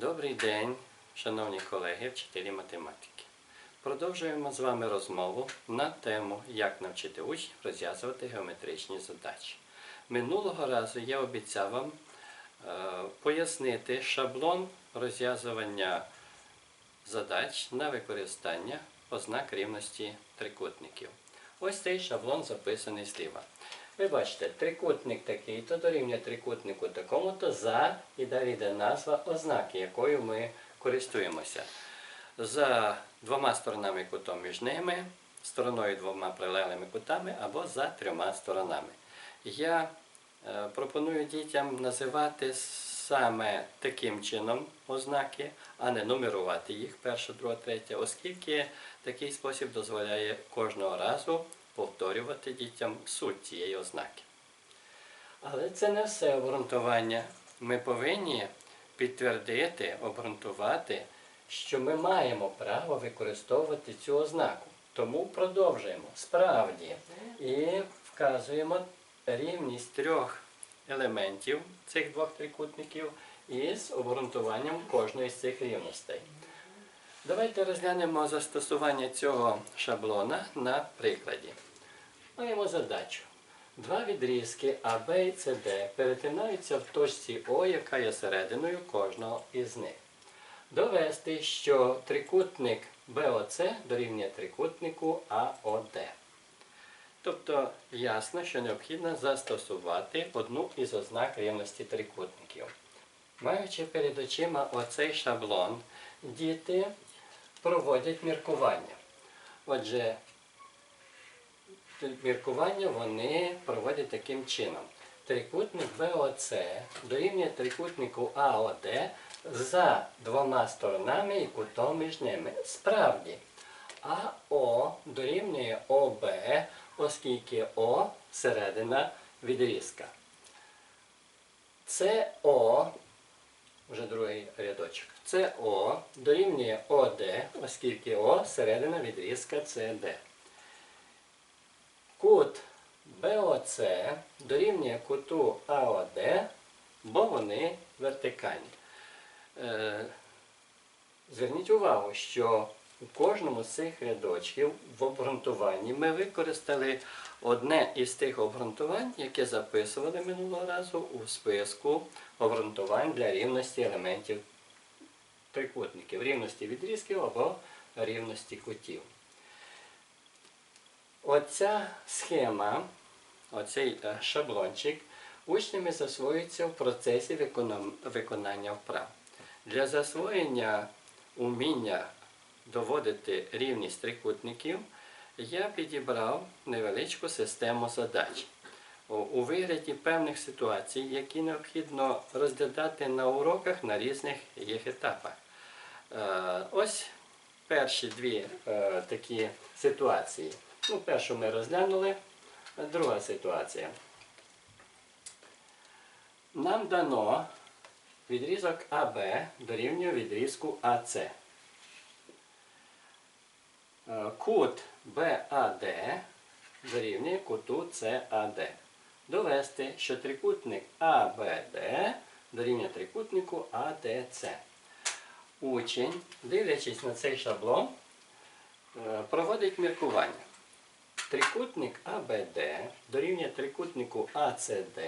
Добрий день, шановні колеги, вчителі математики. Продовжуємо з вами розмову на тему, як навчити учнів розв'язувати геометричні задачі. Минулого разу я обіцяв вам е, пояснити шаблон розв'язування задач на використання ознак рівності трикутників. Ось цей шаблон записаний зліва. Ви бачите, трикутник такий, то дорівнює трикутнику такому, то за і далі йде назва ознаки, якою ми користуємося. За двома сторонами кутом між ними, стороною двома прилеглими кутами або за трьома сторонами. Я е, пропоную дітям називати саме таким чином ознаки, а не нумерувати їх перша, друга, третя, оскільки такий спосіб дозволяє кожного разу повторювати дітям суть цієї ознаки. Але це не все обґрунтування. Ми повинні підтвердити, обґрунтувати, що ми маємо право використовувати цю ознаку. Тому продовжуємо справді і вказуємо рівність трьох елементів цих двох трикутників із обґрунтуванням кожної з цих рівностей. Давайте розглянемо застосування цього шаблона на прикладі. Маємо задачу. Два відрізки А, Б і СД перетинаються в точці О, яка є серединою кожного із них. Довести, що трикутник БОЦ дорівнює трикутнику АОД. Тобто ясно, що необхідно застосувати одну із ознак рівності трикутників. Маючи перед очима оцей шаблон, діти проводять міркування. Отже, міркування вони проводять таким чином. Трикутник БОЦ дорівнює трикутнику АОД за двома сторонами і кутом між ними. Справді, АО дорівнює ОБ, оскільки О середина відрізка. СО, вже другий рядочок, СО дорівнює ОД, оскільки О середина відрізка СД. Кут БОЦ дорівнює куту АОД, бо вони вертикальні. Е, Зверніть увагу, що у кожному з цих рядочків в обґрунтуванні ми використали одне із тих обґрунтувань, яке записували минулого разу у списку обґрунтувань для рівності елементів трикутників, рівності відрізків або рівності кутів. Оця схема, оцей е, шаблончик учнями засвоюється в процесі виконання вправ. Для засвоєння уміння доводити рівність трикутників я підібрав невеличку систему задач у- вигляді певних ситуацій, які необхідно розглядати на уроках на різних їх етапах. Е, Ось перші дві е, такі ситуації. Ну, першу ми розглянули, друга ситуація. Нам дано відрізок АБ дорівнює відрізку АЦ. Е, Кут БАД дорівнює куту САД. Довести, що трикутник АБД дорівнює трикутнику АДЦ. Учень, дивлячись на цей шаблон, е, проводить міркування. Трикутник АБД дорівнює трикутнику АЦД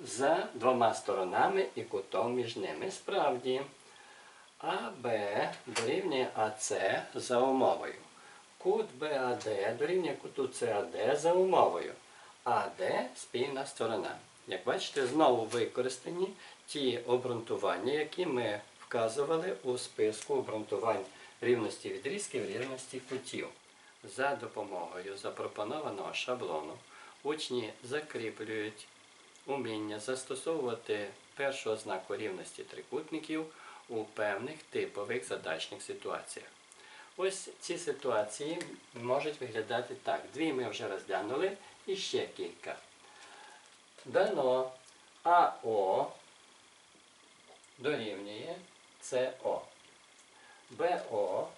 за двома сторонами і кутом між ними. Справді, АБ дорівнює АЦ за умовою. Кут БАД дорівнює куту САД за умовою. АД спільна сторона. Як бачите, знову використані ті обґрунтування, які ми вказували у списку обґрунтувань рівності відрізків, рівності кутів. За допомогою запропонованого шаблону учні закріплюють уміння застосовувати першу ознаку рівності трикутників у певних типових задачних ситуаціях. Ось ці ситуації можуть виглядати так. Дві ми вже розглянули і ще кілька. Дано АО дорівнює СО. БО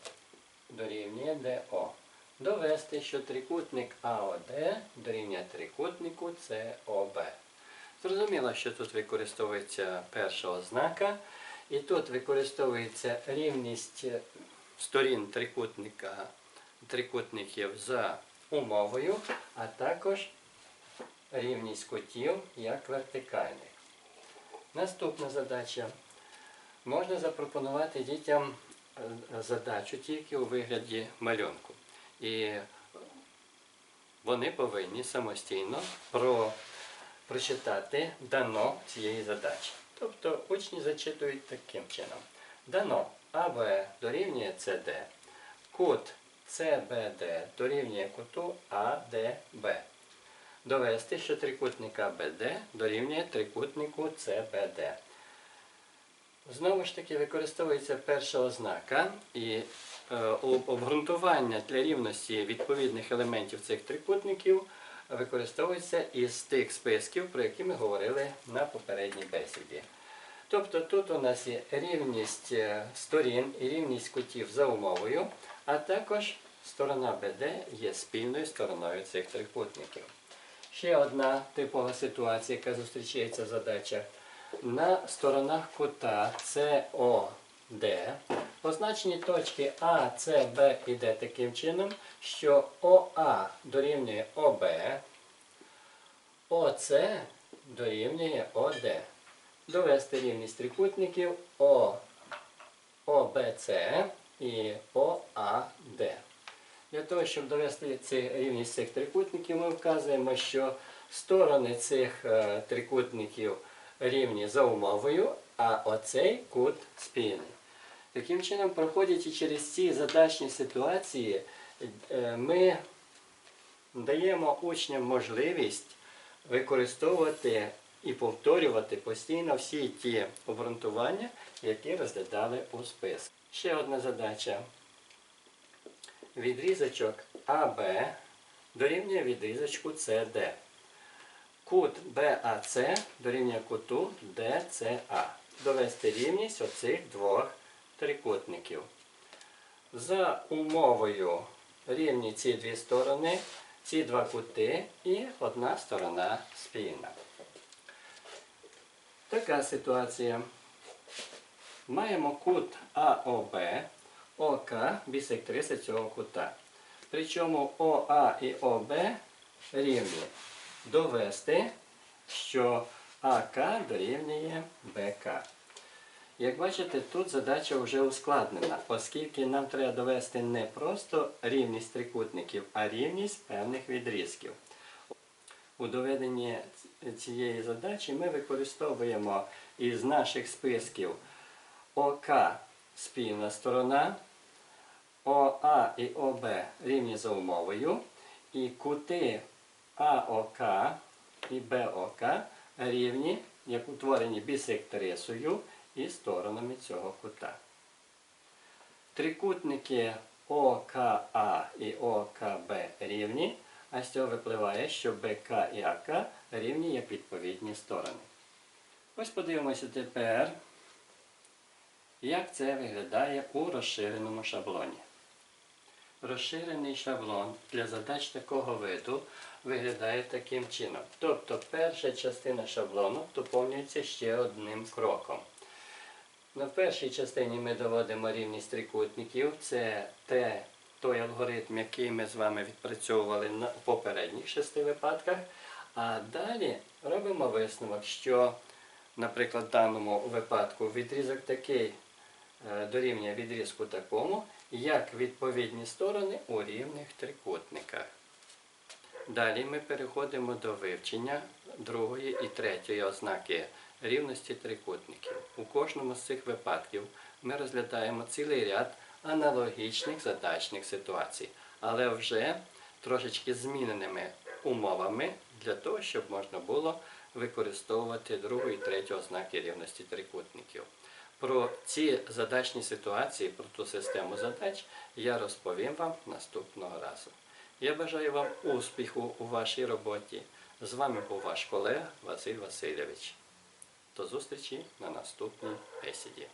дорівнює ДО. Довести, що трикутник АОД дорівнює трикутнику СОБ. Зрозуміло, що тут використовується перша ознака, І тут використовується рівність е, сторін трикутника, трикутників за умовою, а також рівність кутів як вертикальних. Наступна задача. Можна запропонувати дітям е, задачу тільки у вигляді малюнку. І вони повинні самостійно про, прочитати дано цієї задачі. Тобто учні зачитують таким чином. Дано АБ дорівнює СД, кут СБД дорівнює куту АДБ. Довести, що трикутник АБД дорівнює трикутнику СБД. Знову ж таки використовується перша ознака і е, обґрунтування для рівності відповідних елементів цих трикутників використовується із тих списків, про які ми говорили на попередній бесіді. Тобто тут у нас є рівність е, сторін і рівність кутів за умовою, а також сторона БД є спільною стороною цих трикутників. Ще одна типова ситуація, яка зустрічається в задачах. На сторонах кута СОД позначені точки А, С, Б і Д таким чином, що ОА дорівнює ОБ, ОС дорівнює ОД. Довести рівність трикутників О, ОБЦ і ОАД. Для того, щоб довести ці, рівність цих трикутників, ми вказуємо, що сторони цих е, трикутників рівні за умовою, а оцей кут спільний. Таким чином, проходячи через ці задачні ситуації, е, ми даємо учням можливість використовувати і повторювати постійно всі ті обґрунтування, які розглядали у списку. Ще одна задача. Відрізочок АБ дорівнює відрізочку CD. Кут BAC дорівнює куту DCA. Довести рівність оцих двох трикутників. За умовою рівні ці дві сторони, ці два кути і одна сторона спільна. Така ситуація. Маємо кут АОБ, ОК бісектриса цього кута. Причому ОА і ОБ рівні. Довести, що АК дорівнює БК. Як бачите, тут задача вже ускладнена, оскільки нам треба довести не просто рівність трикутників, а рівність певних відрізків. У доведенні цієї задачі ми використовуємо із наших списків ОК спільна сторона, ОА і ОБ рівні за умовою, і кути АОК і БОК рівні, як утворені бісектрисою і сторонами цього кута. Трикутники ОКА і ОКБ рівні, а з цього випливає, що БК і АК рівні як відповідні сторони. Ось подивимося тепер, як це виглядає у розширеному шаблоні. Розширений шаблон для задач такого виду виглядає таким чином. Тобто перша частина шаблону доповнюється ще одним кроком. На першій частині ми доводимо рівність трикутників. Це те, той алгоритм, який ми з вами відпрацьовували на попередніх шести випадках. А далі робимо висновок, що, наприклад, в даному випадку відрізок такий е, дорівнює відрізку такому, як відповідні сторони у рівних трикутниках. Далі ми переходимо до вивчення другої і третьої ознаки рівності трикутників. У кожному з цих випадків ми розглядаємо цілий ряд аналогічних задачних ситуацій, але вже трошечки зміненими умовами для того, щоб можна було використовувати другу і третю ознаки рівності трикутників. Про ці задачні ситуації, про ту систему задач я розповім вам наступного разу. Я бажаю вам успіху у вашій роботі. З вами був ваш колега Василь Васильович. До зустрічі на наступній бесіді.